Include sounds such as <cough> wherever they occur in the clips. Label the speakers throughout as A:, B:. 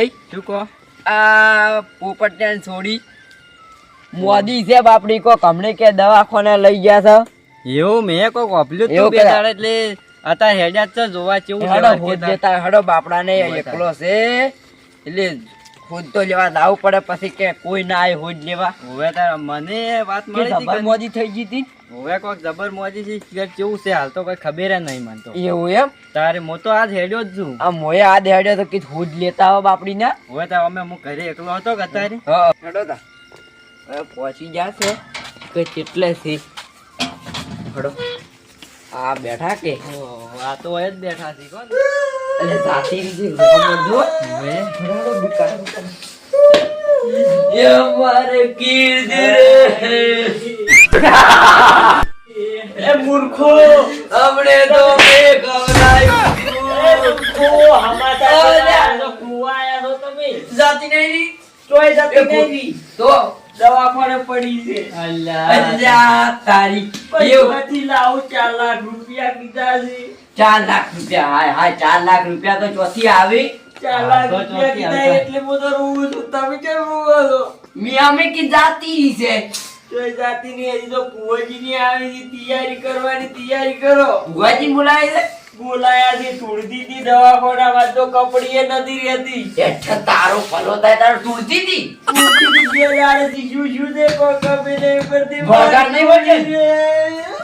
A: એ
B: શું કહો?
A: આ પોપટને છોડી. મોદી છે બાપડી કો કમણે કે દવાખાને લઈ ગયા છે.
B: એવું મેં કોઈ કોપલ્યું તું બે. દાડે એટલે અત્યારે હેડ્યા જ છે જોવા કેવું છે
A: હડો ખુદ દેતા હડો બાપડાને એકલો છે. એટલે ખુદ તો લેવા જાવું પડે પછી કે કોઈ ના આવે હોજ લેવા.
B: હવે તાર મને વાત મળી હતી
A: જબર
B: કે
A: થઈ ગઈ હતી?
B: હવે કોઈક જબર મોજી છે કે કેવું છે હાલ તો કોઈ ખબર જ નહીં મને તો.
A: એવું એમ?
B: તારે મો તો આજ હેડ્યો જ છું.
A: આ મોએ આ દેડ્યો તો કીધું હોજ લેતા આવો બાપડી ને
B: હવે તો અમે હું ઘરે એકલો હતો કે તારે?
A: હેડો હડો તા. હવે પહોંચી જશે. કે કેટલે છે? હડો. આ બેઠા કે?
B: આ તો એ જ બેઠા છે કોણ?
A: એટલે જાતી એ
C: મૂર્ખો.
A: તો મેં
C: હમાતા તમે.
A: નહીં
C: તોય નહીં
A: તો?
C: દવાખાને પડી છે.
A: અલ્યા. તારી.
C: પૈસાથી ચાર લાખ રૂપિયા કીધા છે.
A: ચાર લાખ રૂપિયા. હાય હાય ચાર લાખ રૂપિયા તો ચોથી આવી.
C: ચાર લાખ રૂપિયા કીધા એટલે હું તો રોવું છું. તમે કેમ રોવો છો?
A: મિયામી કી જાતી છે.
C: તોય જાતી નહીં હજી તો કુંવરજીની આવી તૈયારી કરવાની તૈયારી કરો.
A: ભુવાજી બોલાય છે?
C: બોલાયા છે. તુળસીથી દવાખાનામાં. તો કપડીએ નથી રહેતી.
A: એટલે તારો પલો થાય તારો
C: શું શું પડતી
A: વગર નહીં બોલજે.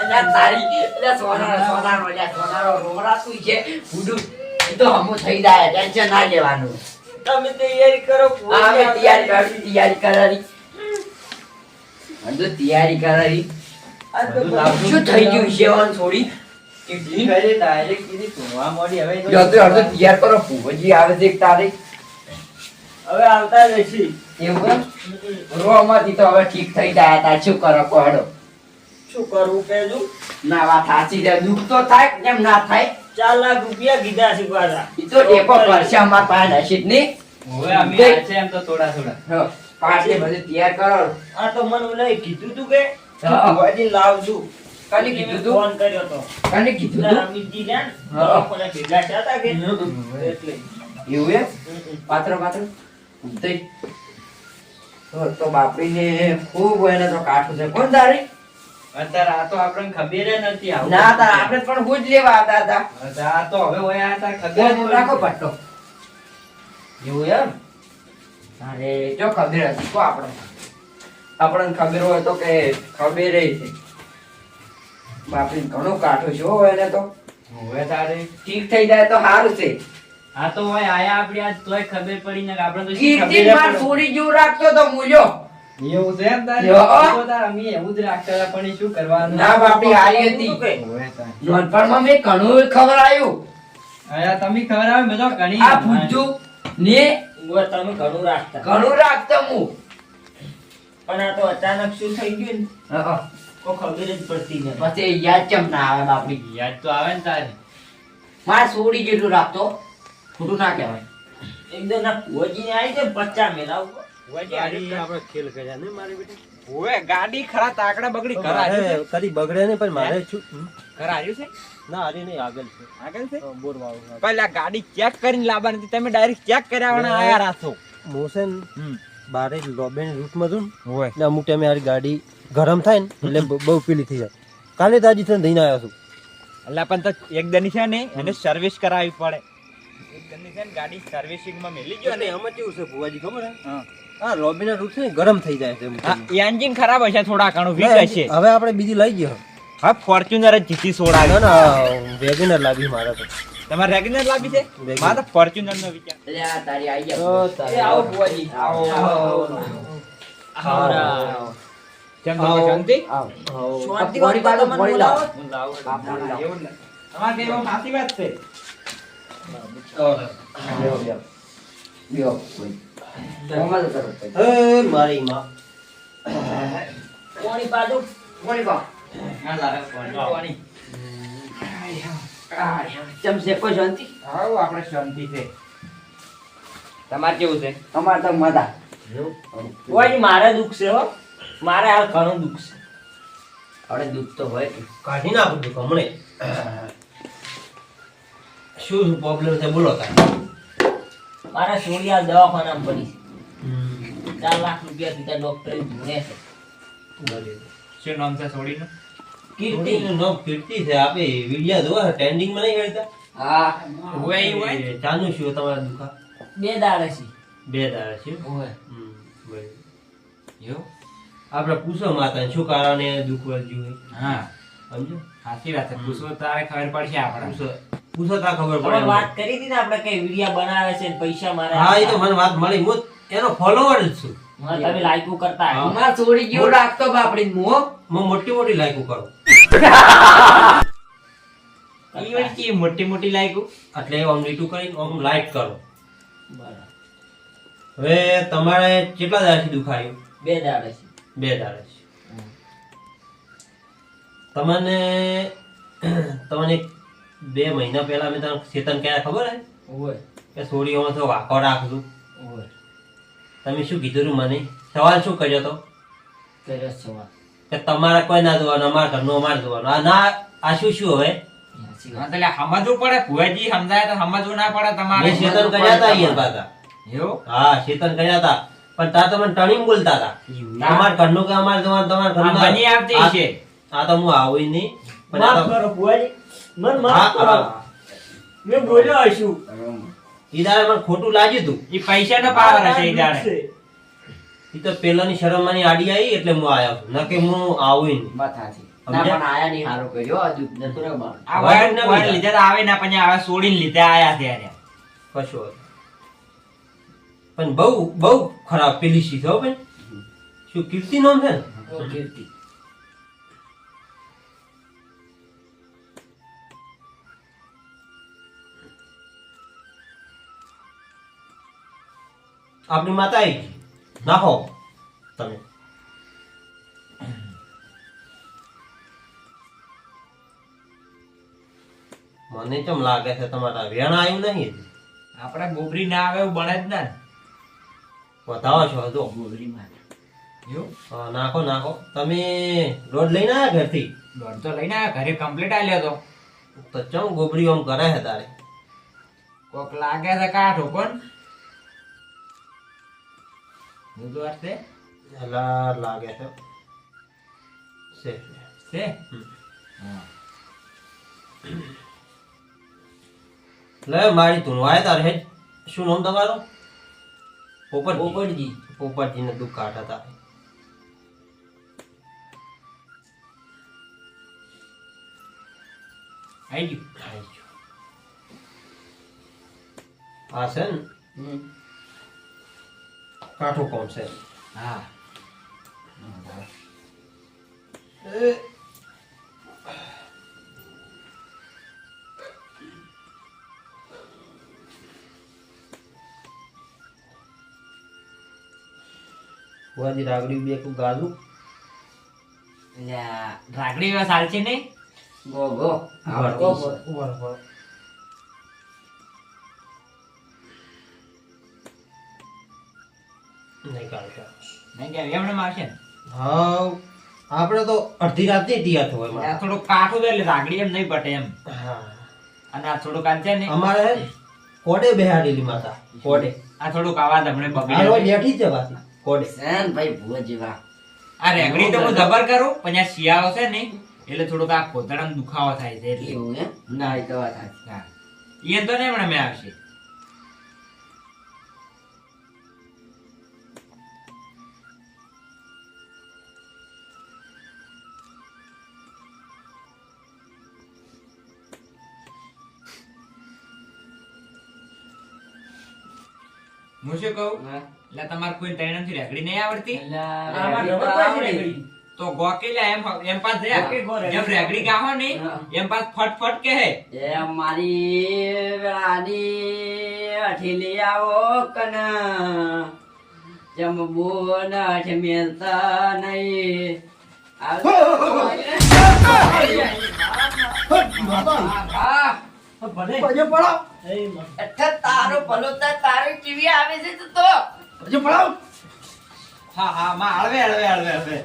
A: અલ્યા તારી એટલે સોનારો સોનારો અલ્યા સોનારો રોમરાતું છે ફૂડું ઈ તો હમું થઈ જાય ટેન્શન ના લેવાનું
C: તમે તૈયારી કરો
A: અમે તૈયારી કરી તૈયારી કરાવી હજુ તૈયારી કરાવી શું થઈ ગયું શેવાન છોડી તૈયાર કરો ભુવજી આવે છે એક તારીખ
C: હવે આવતા જશી
A: એવું રોમાંથી તો હવે ઠીક થઈ જાય. શું કરો? કહો હેડો.
C: શું કરવું કેજો
A: ના વાત સાચી છે. દુઃખ તો થાય કેમ ના થાય?
C: ચાર લાખ રૂપિયા કીધા છે પાછા.
A: એ તો ટેકો કરશે અમાર પાસે નસીબ નહીં.
B: હવે અમે છે એમ તો થોડા થોડા.
A: હા, પાટલી તૈયાર કરો.
C: આ તો મને ઓલાએ કીધું તું કે
A: હા.
C: લાવજો
A: કાલે કીધું તું?
C: ફોન કર્યો તો.
A: કને કીધું તું?
C: અમિતજી ને
A: હા.
C: ભેગા થયા તા કે? એટલે.
A: એવું એમ? પાત્ર પાત્ર? તો બાપડીને ખૂબ એને તો કાઠું છે. કોણ તારી?
B: અત્યારે આ તો આપણને ખબર નથી આવું.
A: ના તાર આપણે પણ હું જ લેવા આવતા હતા.
B: આ તો હવે હોય આ ખબર જ
A: બોલ,
B: નથી.
A: રાખો પટ્ટો એવું એમ? અરે જો ખબર હતી તો આપણે આપણને ખબર હોય તો કે ખબર છે. બાપડી ઘણું કાઠું છે હોય એને તો.
B: હવે તારે?
A: ઠીક થઈ જાય તો સારું છે.
B: આ તો હોય આયા આપડી આજ તોય ખબર પડી ને આપણે તો શી
A: કીર્તિ માર છોડી જેવું રાખતો તો મૂલ્યો.
B: એવું છે એમ તારે?
A: યો.
B: તો તાર અમે એવું જ રાખતા પણ શું કરવાનું?
A: ના બાપડી હારી હતી. નાનપણમાં મેં ઘણું ખબર આવ્યું.
B: અયા તમે ખબર આવે બધો ઘણી
A: આ ભૂજ્જુ ને
C: તમે ઘણું રાખતા.
A: ઘણું રાખતો હું.
C: પણ આ તો અચાનક શું થઈ ગયું ને? કોઈ ખબર જ પડતી
A: પછી યાદ કેમ ના આવે બાપડી
B: યાદ તો આવે ને તારે.
A: માર સોડી જેટલું રાખતો ખોટું ના કહેવાય.
C: એકદમ ના કુંવરજીને આવી છે પચ્ચા મેલાવ
B: ગાડી. ખરા તાકડા બગડી
D: ને પણ મારે હમ?
B: છે?
D: ના અરે નહીં આગળ છે.
B: આગળ છે?
D: હા,
B: પહેલા ગાડી ચેક કરીને લાવવાની તમે ડાયરેક્ટ ચેક કર્યા આયા
D: મોશન
B: હમ.
D: બારે લોબેન રૂટમાં છું ને, અમુક ટાઈમે મારી ગાડી ગરમ થાય ને એટલે બહુ પીલી થઈ જાય. કાલે તાજી થઈને દઈને આવ્યો છું.
B: એટલે પણ તો એક દની છે ને એને સર્વિસ કરાવવી પડે. એક દની છે ને ગાડી સર્વિસિંગમાં મેલી ગયો ને.
D: એમાં કેવું છે ભુવાજી ખબર હે?
B: હા.
D: હા લોબીના રૂટ છે ગરમ થઈ જાય છે
B: એન્જિન ખરાબ હશે થોડા ઘણું વીક હશે.
D: હવે આપણે બીજી લઈ ગયો.
B: હા ફોર્ચ્યુનર જ જીતી સોડા
D: ના ને વેગનર લાવી મારે તો.
B: તમારે રેગ્યુલર લાવી છે?
D: Wagoner.
B: તો ફોર્ચ્યુનર નો વિચાર
A: એટલે તારી આઈ ગયા.
D: તારે
A: આવો બુઆજી આવો આવો
B: કેમ
D: આવો.
B: શાંતિ?
D: આવો.
A: આ પોણી પાડો, પોણી લાવો.
B: હું લાવું.
A: હા, પોણી લાવો.
B: એવું ને. તમારે કહેવામાં સાચી વાત છે?
A: લ્યો, લ્યો. લ્યો,
B: તમારે કેવું છે
A: અમારે તો મજા
C: કોઈ મારે દુઃખ છે હો મારે હાલ ઘણું દુઃખ છે
A: આપણે દુઃખ તો હોય
D: કાઢી નાખું દુઃખ હમણે. શું પ્રોબ્લેમ છે બોલો તારે.
C: મારા સોડિયા દવાખાનામાં પડી છે. ચાર લાખ રૂપિયા કીધા ડોક્ટરે ભૂણે છે.
B: શું નામ છે છોડીનું
C: કીર્તિ.
D: કીર્તિનું નામ કીર્તિ છે. આપે વિડિયા જોવા ટ્રેન્ડિંગમાં નહીં કરતા
A: હા.
B: હોય હોય?
D: ચાનું શું તમારા દુખા
C: બે દાડે છે.
D: બે દાડે છે?
C: હોય.
D: હમ, આપણે પૂછો માતા શું કારણે દુઃખ વધ્યું હોય?
B: હા.
D: સમજો?
B: સાચી વાત છે. પૂછો તારે ખબર પડશે આપણે.
D: પૂછો. પૂછો તા ખબર પડે
C: વાત કરી હતી ને આપણે કઈ વિડિયા બનાવે છે પૈસા મારે
D: હા એ તો મને વાત મળી. હું એનો ફોલોવર જ છું.
C: તમે લાઈકો કરતા હશો.
A: છોડી ગયો રાખતો બાપડી મો
D: મો મોટી મોટી લાઈકો કરું.
B: ઈ વળી કેવી મોટી મોટી લાઈકો
D: એટલે આમ લીટું કરીને આમ લાઈક કરો.
C: બરાબર.
D: હવે તમારે કેટલા દાડાથી દુખાયું?
C: બે દાડે છે
D: બે દાડા છે તમને તમને બે મહિના પહેલા મેં તને ચેતન કયા ખબર હે?
C: ઓય.
D: કે સોડીઓમાં તો વાકો રાખજો.
C: ઓય.
D: તમે શું કીધું મને? સવાલ શું કર્યો તો?
C: કર્યો સવાલ.
D: કે તમારે કોઈ ના જોવાનું અમારા ઘરનું અમારે જોવાનું. આ ના આ શું શું હવે?
B: સમજવું પડે. ભુવાજી સમજાય તો સમજવું ના પડે તમારે.
D: ચેતન કર્યા હતા અહીંયા પાછા.
B: એવું?
D: હા ચેતન કર્યા હતા પણ તા તમે ટણીમ બોલતા હતા તમારા ઘરનું કે અમારે તમારે
B: તમાર
D: ઘરનું
B: બની આવતી છે
D: આ તો હું આવું નહીં.
C: માફ કરો ભુવાજી. મને માફ કરો.
D: હા.
C: મેં બોલ્યો હશું.
D: ઈ દાડે મને ખોટું લાગ્યું તું.
B: ઈ પૈસા ના પાવર હશે ઈ જાણે
D: ઈ તો પેલાની શરમમાંની આડી આવી એટલે હું આયો ન કે હું આવું
A: ના પણ આયા નહીં હારો કર્યો. હજુ નતું રે
B: આ
D: વાયર
B: વાયર વાયર
D: બીજા.
B: લીધે તો આવે ના પણ હવે છોડીને લીધે આયા ત્યારે
D: કશું. પણ બહુ બહુ ખરાબ પેલી શીખ હો બેન. શું કીર્તિ નામ છે
A: કીર્તિ.
D: આપણી માતા આવી ગઈ. નાખો તમે. મને કેમ લાગે છે તમારા વેણ આવ્યું નહીં
B: આપણે ગોબરી ના આવે એવું બને જ ના.
D: વધાવો છો હજુ.
A: ગોબરી માં
B: એવું
D: નાખો નાખો. તમે રોડ લઈને આવ્યા ઘરથી?
B: દોઢ તો લઈને આવ્યા ઘરે કમ્પ્લીટ આલ્યો તો.
D: તો ચમ ગોબરી આમ કરે છે તારે?
B: કોક લાગે છે કાઠો પણ હું વાત છે
D: એલા લાગે છે છે
B: છે હા
D: લે મારી ધૂનવાય તારે હે શું નામ તમારું પોપટ
C: પોપટજી
D: પોપટજીને દુઃખ કાઢ હતા
B: આઈ ગયું
D: આ છે ને
A: હમ.
D: કાઠું કોણ છે
B: હા
D: વાજી રાગડી બે કુ ગાલું
B: અલ્યા, રાગડી એવા સાલ છે નહીં
A: ગો ગો આવડતી છે.
D: નહીં કાઢતા.
B: નહીં કે એમને આવશે
D: હાવ. આપણે તો અડધી રાત મારે.
B: થોડું કાઠું એટલે રાગડી એમ નહીં પટે એમ. અને આ થોડુંક આ છે ને
D: અમારે કોડે બેહાડેલી માતા. કોડે.
B: આ થોડુંક આવાજ હમણે બગડ્યો
D: બેઠી જ છે પાછી કોડે.
A: સેન ભાઈ ભૂવા જેવા.
B: આ રેગડી તો હું જબર કરું પણ આ શિયાળો છે ને એટલે થોડુંક આ ખોતરામાં દુખાવો થાય છે એટલે.
A: ના એ તો વાત સાચી
B: હા. તો નહીં હમણાં મેં આવશે. હું શું કહું? એટલે તમારે કોઈ ટ્રેનથી રેકડી નહીં આવડતી?
A: તો
B: ગોકેલા એમ એમ પાસ થયા
C: રેગડી.
B: એમ ગાહો ને એમ પાસ ફટ ફટ કે હે
A: એ મારી વેળાની અઠીલી આવો કના જમબો નઠ મેલતા નહીં <laughs> આવજો. હા,
C: ભલે.
D: પજે પડો
A: એટલે તારો ભલો તો તારી ટીવી આવે છે તો તો.
D: પજે પડો
B: હા હા માં હળવે હળવે હળવે હળવે.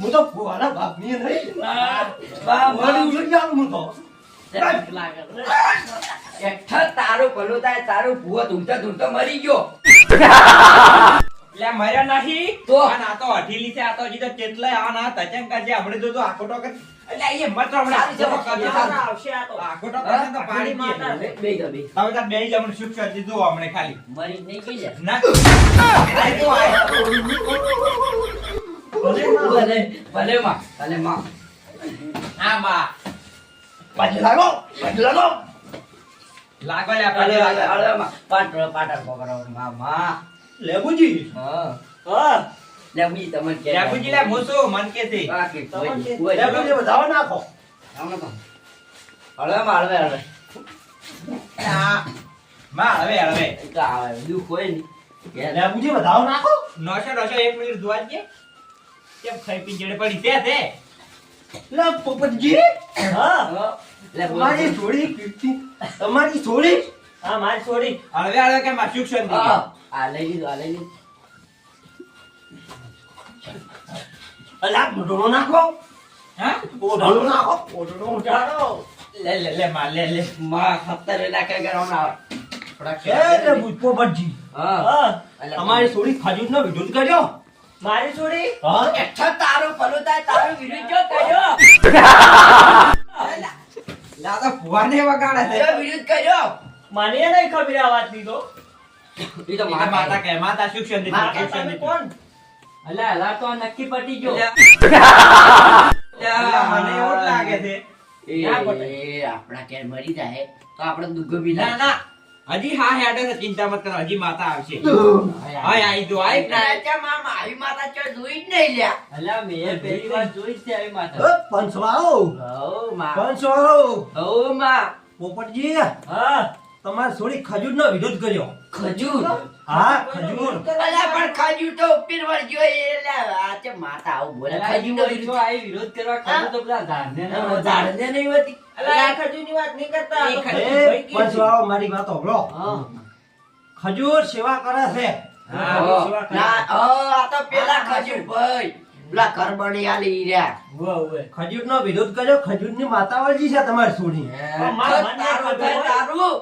D: હું તો ફુવાના બાપની નહીં
A: બા, બા,
D: મારી જાઉં હું તો.
A: હેઠળ તારું થાય તારું ભૂવો ધૂમતા ધૂમતા મરી ગયો.
B: એટલે મર્યા નહીં.
A: તો?
B: અને આ તો અઢીલી છે આ તો હજી તો કેટલાય આ ના તચંગ કરજે. આપણે જો તો આખોટો કરજે તો પાડી દઈએ.
A: બે ગયો બે
B: હવે તાર બેહી જા, મને સુખ શાંતિ જુઓ હમણાં ખાલી
A: મરી નહીં ગઈ
B: ના આય તો આય.
A: ભલે ભલે માં ભલે માં
B: આ માં
A: બાજુ લાગો પાટા પકડો મામા માં
D: લેબુજી
A: હા
D: હા
A: લે બી તમને કે
B: લેબુજી લે મોસો મન કે થી.
A: બાકી કોઈ
D: તમને લેબુજી વધાવો નાખો.
A: તો હળવે માં હળવે હળવે.
B: આ માં હળવે
A: હળવે. તો આવે દુઃખ કોઈ ને
D: લેબુજી વધાવો નાખો.
B: નોશો નોશો એક મિનિટ જોવા દે. કેમ ખાઈ પી જડે પડી તે તે
D: લે પોપટજી. હા.
A: હા. લે
D: મારી થોડી પીતી તમારી થોડી
C: હા મારી થોડી
B: હળવે હળવે કે માં સુખ શાંતિ
A: આ લઈ લીધું આ લઈ લીધું.
D: અલા ઓઢણો નાખો.
B: હા?
D: ઓઢણો નાખો. ઓઢણો ઉઠાડો
B: લે લે લે માં લે લે.
A: માં સત્તર લાખ કરવાનું આવે. થોડા
D: તમારી થોડી ખજૂરનો વિરોધ કર્યો?
C: મારી છોડી
D: હા.
A: તારું થાય તારું વિરુદ્ધ જો કર્યો?
B: લા ફુવાને વગાડે છે.
A: જો કર્યો?
C: મને નહીં ખબર આ વાતની તો.
A: એ તો
B: ઈ માતા કે માતા શિક્ષણ શાંતિ.
C: કોણ?
A: અલા અલા તો નક્કી પટી ગયો.
B: મને એવું લાગે છે.
A: એ
C: ના પટે.
A: એ આપણા ઘેર મરી જાય. તો આપણે દુઃખ બી
B: ના
A: ના.
B: ના હજી હા હેડે છે ચિંતા મત કરો. હજી માતા આવશે.
A: હા
B: હા આઈ જો આઈ.
A: માતા ચો જોઈ જ નહીં લ્યા.
C: અલ્યા મેં પહેલી વાર જોઈ જ છે આવી માતા.
D: એ પંચવાળો.
A: હઉ માં. હઉ માં.
D: પોપટજી.
C: હા.
D: તમારી થોડી ખજૂરનો વિરોધ કર્યો.
A: ખજૂર?
D: હા ખજૂર.
A: અલા પણ ખજૂર તો ઉપર વળગ્યો એટલે આ છે માતા આવું બોલે. ખજૂર નો વિરુદ્ધ
C: આવી વિરોધ. કરવા ખજૂર તો પેલા ધારને
A: ના ધારને નહીં હોતી.
C: અલા આ ખજૂરની વાત નહીં કરતા. આ ખજૂર
D: એ
C: ભાઈ છે.
D: મારી વાત સાંભળો ખજૂર સેવા કરે છે.
B: હા,
C: સેવા કરે.
A: આ તો પેલા ખજૂર ભાઈ. પેલા ઘર આલી રહ્યા.
C: ખજૂર
D: નો વિરોધ કર્યો ખજૂરની માતાવાળજી છે તમારી છોડી
C: પણ મારા
A: તારું.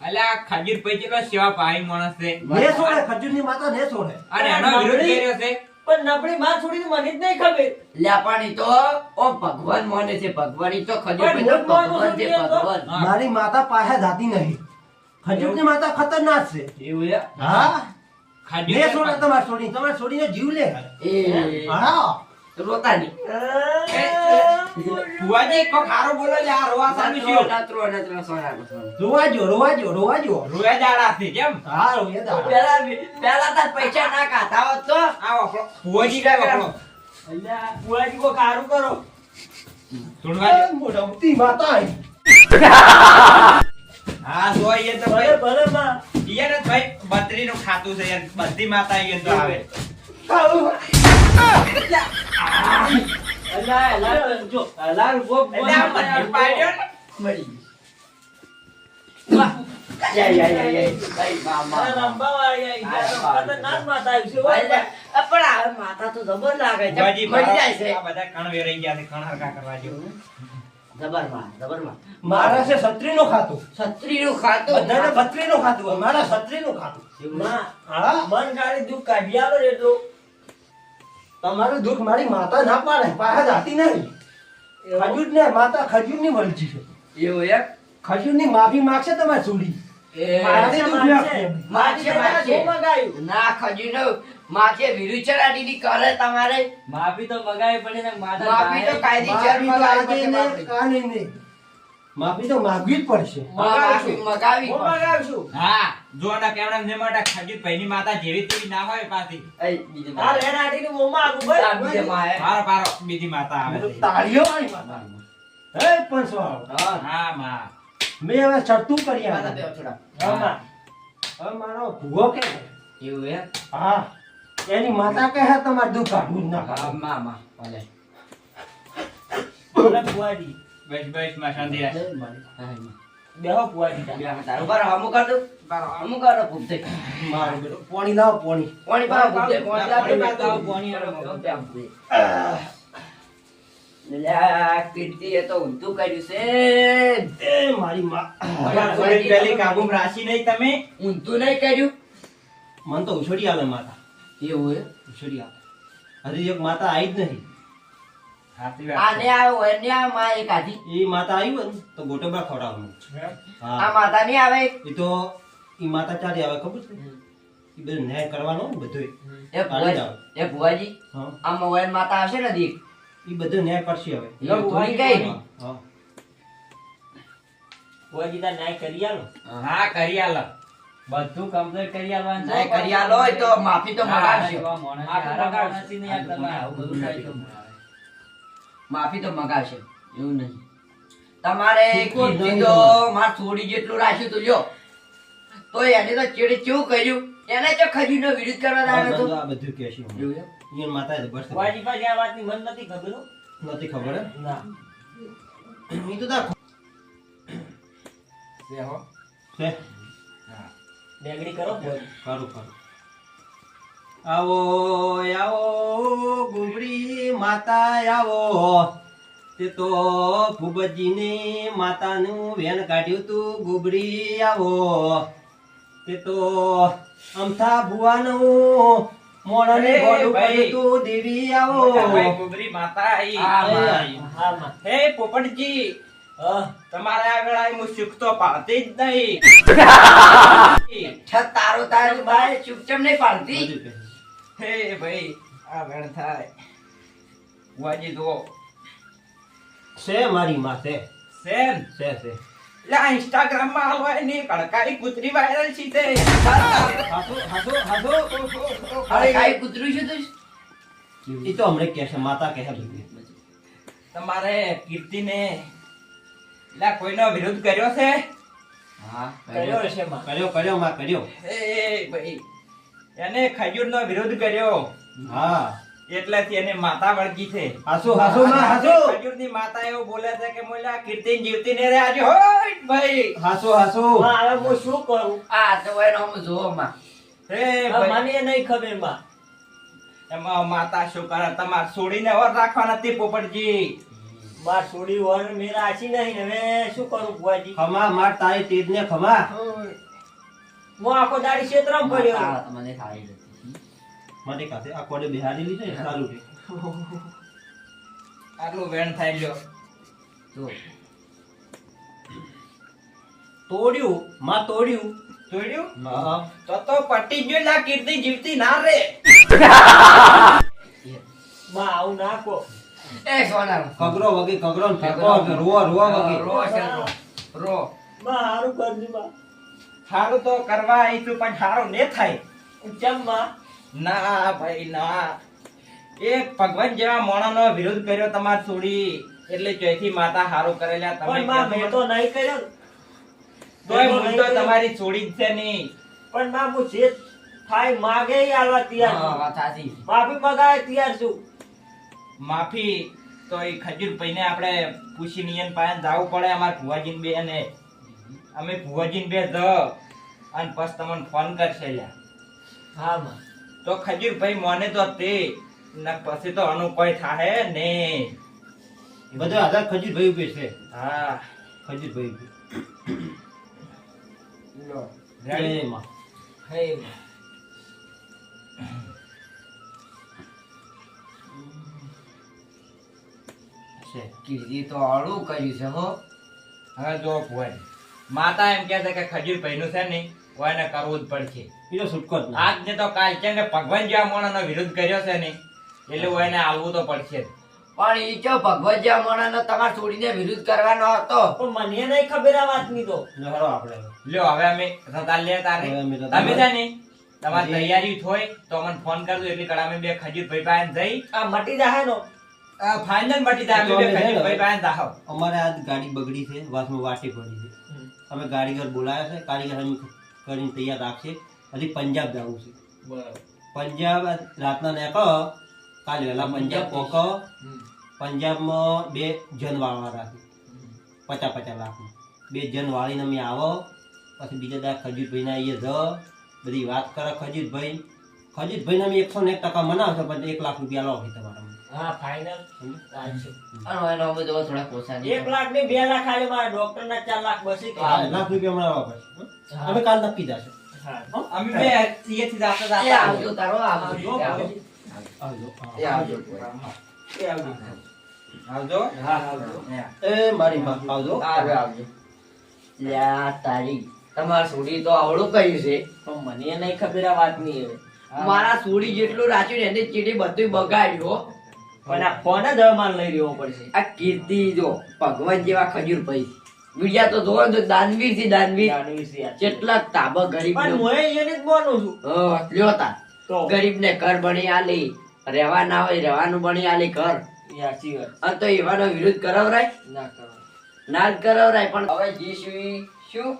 B: અલ્યા ખજૂર તો સેવા પાઈ માણસ છે.
D: ને છોડે ખજૂરની માતા ને છોડે.
B: અને એનો વિરોધ કર્યો છે.
C: પણ નબળી માં છોડી મને જ નહીં ખબર.
A: લ્યાપાણી તો ઓ ભગવાન માને છે ભગવાન તો ખજૂર તો
C: ભગવાન
A: ભગવાન છે ભગવાન.
D: મારી માતા પાસે જાતી નહીં. ખજૂરની માતા ખતરનાક છે.
A: એવું
D: હા. ખજૂર ને છોડે
B: ખજૂર
D: છોડી તમારી છોડીને જીવ લે.
A: એ.
D: હા.
A: રોતા નહીં.
B: ફુવાજી કોક હારો બોલો લે આ રોવા સાનું છે.
A: નતરો, નતરો, સોના.
D: રોવાજો રોવાજો રોવાજો.
B: રોયા જાડા છે કેમ?
D: હા રોયા દાડા.
A: પેલા પેલા તાર પૈસા ના ખાતા હોત તો.
B: આ વખરો ફુવાજી કાંઈ વખરો
C: અલ્યા બુઆજી કોક હારું કરો.
D: એ મોટી માતા આઈ.
B: હા જો એ તો
C: ભલે
B: ભાઈ.
C: ભલે માં.
B: યાર જ ભાઈ બત્રી નું ખાતું છે યાર બધી માતા અહીંયા તો આવે.
C: અલ્યા અલ્યા જો અલ્યા ગોપ
B: એટલે આ બધી પાડ્યો ને.
A: મળી ગયું. વાહ. જય, જય, જય, જય. ભાઈ, મા, મા, મા.
C: રંબા વાળી આવી
A: હા,
C: ગયા ખતરનાક માતા આવી છે
A: ભાઈ,
C: હો.
A: આ પણ આ માતા તો જબર લાગે છે
B: ફુવાજી
A: મળી જાય છે
B: આ બધા કણ વેરાઈ ગયા છે કણ હરખા કરવા જેવું
A: જબરમાં જબરમાં
D: મારા છે છત્રીનું ખાતું
A: છત્રીનું ખાતું
D: બધાને બત્રીનું ખાતું મારા છત્રીનું ખાતું
C: માં
D: હા
C: મન ગાડી દુઃખ કાઢી આવે ને એટલું
D: તમારું દુઃખ મારી માતા ના પાડે પાસે જાતી નહીં. ખજૂર ને માતા ખજૂરની વળજી છે.
A: એવું એમ?
D: ખજૂરની માફી માંગશે તમારી
A: તમારે.
C: માફી તો મગાવી પડે ને
A: માફી તો કાયદેસર
D: માફી તો
A: મગાવી
D: ને ને. જ પડશે
A: મગાવી
C: હું
B: હા કેવડા ને માટે ખાજી ભાઈની માતા જેવી તેવી ના હોય પાછી
A: એ, બીજી
C: આ
A: મારે.
C: રેનાટીનું મોંમાં આગું બસ
A: બીજી માએ
B: પારો પારો બીજી માતા આવે
D: તાળીઓ વાળી માતા હે પંચવાળો
A: હા.
B: હા માં
D: મેં હવે ચડતું કરી
A: માતા બે છોડા.
C: હા, માં.
D: હવે મારો ભૂવો કે
A: એવું એમ?
D: હા એની માતા કહે તમારે જ ના
A: હા. માં, માં. ભલે.
C: ભલે ફુવાજી.
B: બસ બસમાં શાંતિ રાખ.
C: બેહો ફુવાજી
A: બે
C: તાર.
A: રહો, હમું કર દઉં? હમું કરો, ભૂપતે.
D: મારું બેટું પોણી લાવો પોણી
A: પોણી પાડો, ભૂપતે, પોણી. પાડો,
B: પોણી
A: કીર્તિએ તો ઊંધું કર્યું છે
D: એ મારી માં
B: પેલી કાબુમાં રાશી નહીં તમે
A: ઊંધું નહીં કર્યું
D: મન તો ઉછળી આવે માતા
A: એવું હે?
D: ઉછળી આવે હજી એક માતા આવી જ નહીં
B: સાચી
A: આ
B: વાત
A: ને
B: છે.
A: આવે હોય ને આ માં એક આધી.
D: એ માતા આવી ને તો ગોટોબા ખવડાવવાનું
A: આ માતા નહીં આવે?
D: એ તો એ માતા ચાલી આવે ખબર છે? એ બધું ન્યાય કરવાનો ને બધું
A: એ ભુવાજી એ ભુવાજી આ મોબાઈલ માતા આવશે ને દીક?
D: એ બધું ન્યાય કરશે હવે.
A: એ ભૂલી ગઈ
D: હા.
C: ભુવાજી તાર ન્યાય કરી આલો?
B: હા કરી આલો.
E: બધું કમ્પ્લીટ કરી આલવાનું
A: કરી આલો હોય તો માફી તો મગાવશે
E: માફી મગાવશે નહીં યાર તમે આવું બધું થાય તો
A: માફી તો મગાવશે. એવું નહીં. તમારે તો
D: તમારે.
A: માર થોડી જેટલું રાખ્યું તું લ્યો. તો એને તો ચેડે કેવું કર્યું? એને જો ખજૂરનો વિરોધ કરવા આવે તો?
D: બધું- આ બધું કહેશું? ઈયન માતાએ બસ
C: વાજી પાસે આ વાતની મન નથી ખબર
D: નથી ખબર
C: ના.
D: મી તો તાર
B: સે હો.
D: છે
C: ડેગડી કરો
D: ખરું ખરું આવો આવો ગુબડી માતા આવો. તે તો ફૂબજીને માતાનું વેન કાઢ્યું તું ગુબડી આવો. તે તો અમથા ભુવાનું મોણાને. કર્યું તું દેવી આવો.
B: મોટા માતા આઈ.
A: હા,
B: પોપટજી
C: હા
B: આગળ આઈ હું. પાડતી જ નહીં.
A: છ તારો તારો ભાઈ ચૂપચાપ નહીં પાડતી.
B: હે ભાઈ આ વેણ થાય. વાજી જુઓ
D: છે મારી માં છે
B: સેન
D: છે છે.
B: લા ઇન્સ્ટાગ્રામમાં હાલવા ની કડકાઈ કૂતરી વાયરલ છે તે.
D: હાસો હાસો હાસો
A: અરે કાઈ કૂતરું છે તું?
D: ઈ તો હમણે કહે છે માતા કહે બધી.
B: તમારે કીર્તિને લા કોઈનો વિરોધ કર્યો છે?
A: હા
C: કર્યો હશે માં.
D: કર્યો કર્યો માં કર્યો.
B: હે ભાઈ. એને ખજૂરનો વિરોધ કર્યો.
D: હા.
B: એટલેથી એને માતા વળગી છે.
D: હાસો હાસો માં હાસો.
B: ખજૂરની માતા એવું બોલે છે કે મોલા કીર્તિ જીવતી ને રે આજે. હોય ભાઈ.
D: હાસો હાસો.
C: માં હવે હું શું કરું?
A: આ તો એનો હું જોવો માં.
B: હે
C: મને નહીં ખબરમાં
B: એમાં માતા શું કરે? તમારે છોડીને ઓર રાખવા નથી પોપટજી.
C: બાર છોડી વર મેરા આછી નહીં હવે શું કરું ભુવાજી?
D: ખમા માર તારી તેજ ને ખમા
C: હું આખો દાડી ક્ષેત્રમાં પડ્યો
A: મને ખાઈ જતી
D: મારી કાતે આ કોડે બિહારી લીધે સારું છે.
B: આટલો વેણ થઈ ગયો
A: જો.
D: તોડ્યું માં તોડ્યું.
B: તોડ્યું?
D: હા.
B: તો તો પટી ગયું ના કીર્તિ જીવતી ના રે.
C: માં આવું ના કહો.
A: એ સોના
D: કગરો વગી કગરો ફેકો કે રોવા રોવા વગી.
A: રો રો રો
C: માં હારું કરજી માં.
B: સારું તો કરવા આવીશું પણ સારું ને થાય.
C: ચમ
B: ના ભાઈ ના. એક ભગવાન જેવા મોણાનો વિરોધ કર્યો તમાર છોડી. એટલે ચોથી માતા હારું કરેલા તમે
C: મેં તો નહીં કર્યો
B: તોય હું તો તમારી છોડી જ છે નહીં.
C: પણ માં હું જે થાય માગે આલવા તૈયાર છું.
A: વાત સાચી
C: માફી મગાય તૈયાર છું.
B: માફી તો એ ખજૂર ભાઈને આપણે પૂછી નિયન પાસે જવું પડે અમાર ભુવાજીન બે ને અમે ભુવજીન બે જ અને પછી તમને ફોન કરશે લ્યા.
C: હા માં.
B: તો ખજૂર ભાઈ મોને તો તે ને પછી તો અનુ કોઈ થાહે ને
D: બધો આધાર ખજીરભાઈ ઉભે છે.
B: હા.
D: ખજૂર ભાઈ ઉભે.
B: લો,
D: રેડી માં.
C: હે
D: છે
A: કીધી તો આળું કર્યું છે હો.
B: હવે જો ભુવાજી. માતા એમ કે છે કે ખજૂર ભાઈનું છે નહીં કોઈને કરવું જ પડશે.
D: બીજો છૂટકો
B: આજ ને તો કાલ છે ને ભગવાન જેવા માણસનો વિરોધ કર્યો છે ને એટલે એને આવવું તો પડશે
A: પણ ઈ જો ભગવત જ્યાં માણસનો તમારે છોડીને વિરુદ્ધ કરવાનો હતો.
C: પણ મને નહીં ખબર આ વાતની તો.
D: લહેરો આપણે.
B: લ્યો હવે અમે રતા લે તારે તમે
D: લે.
B: છે ને તમારી તૈયારી થોય તો અમને ફોન કરજો એટલે કડા અમે બે ખજીર ભાઈ પાસે જઈ.
C: આ મટી જાય નો.
B: ફાઇનલ મટી જાય બે ખજૂર ભાઈ પાસે જાહો.
D: અમારે આજ ગાડી બગડી છે વાસમાં વાટી પડી છે. અમે કારીગર બોલાયા છે. કારીગર અમે કરીને તૈયાર રાખશે હજી પંજાબ જવું છે. પંજાબ રાતના નીકળો. કાલે વહેલા પંજાબ પોકો પંજાબમાં બે જન વાળવા છે પચાસ પચાસ લાખનું. બે જન વાળીને અમે આવો. પછી બીજા દા ખજૂરભાઈના અહીંયા જ બધી વાત કરે ખજીતભાઈ ખજીતભાઈને અમે એકસો ને એક ટકા મનાવશો પણ એક લાખ રૂપિયા લો તમારા
C: હા ફાઇનલ
A: અને એનો અમે થોડા પોસા
C: એક લાખ ને બે લાખ ખાલી મારા ડોક્ટર ના ચાર લાખ બસી કે
D: લાખ રૂપિયા હમણાં પડશે, હો? કાલ નક્કી જશું
C: હા.
B: અમે બે અહીંયાથી જાતા જાતા
A: આવજો તારો આવજો
C: આવજો,
A: આવજો.
D: આવજો
A: એ આવજો.
C: એ આવજો.
B: આવજો?
C: હા આવજો.
D: એ મારી માં આવજો.
A: આવજો આવજો. લ્યા તારી. તમાર સુડી તો આવડું કહ્યું છે.
C: પણ મને નહીં ખબર આ વાતની
A: મારા સુડી જેટલું રાચ્યું એની ચીડી બધું બગાડ્યું હો.
C: પણ આ ફોન જ હવે લઈ લેવો પડશે.
A: આ કીર્તિ જો ભગવાન જેવા ખજૂર ભાઈ. બીજા તો જોવો તો દાનવીરથી દાનવીર.
C: જાણવી છે આ.
A: કેટલા તાબા ગરીબ
C: પણ હું એને જ માનું છું.
A: લ્યો તા. ગરીબ ને ઘર બની આલી. રહેવા ના હોય રહેવાનું બની આલી ઘર.
C: સાચી વાત.
A: તો એવાનો વિરોધ કરાવરાય?
C: ના કરો
A: ના જ કરાવરાય પણ હવે જીશું શું?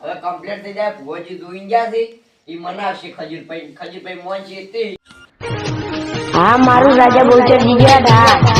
A: હવે કમ્પ્લીટ થઈ જાય ભોજી જોઈ ગયા છે. એ મનાવશે ખજૂર ભાઈ. ખજૂર ભાઈ મોન છે તે
F: હા મારું રાજા બોલચર જીગ્યા હતા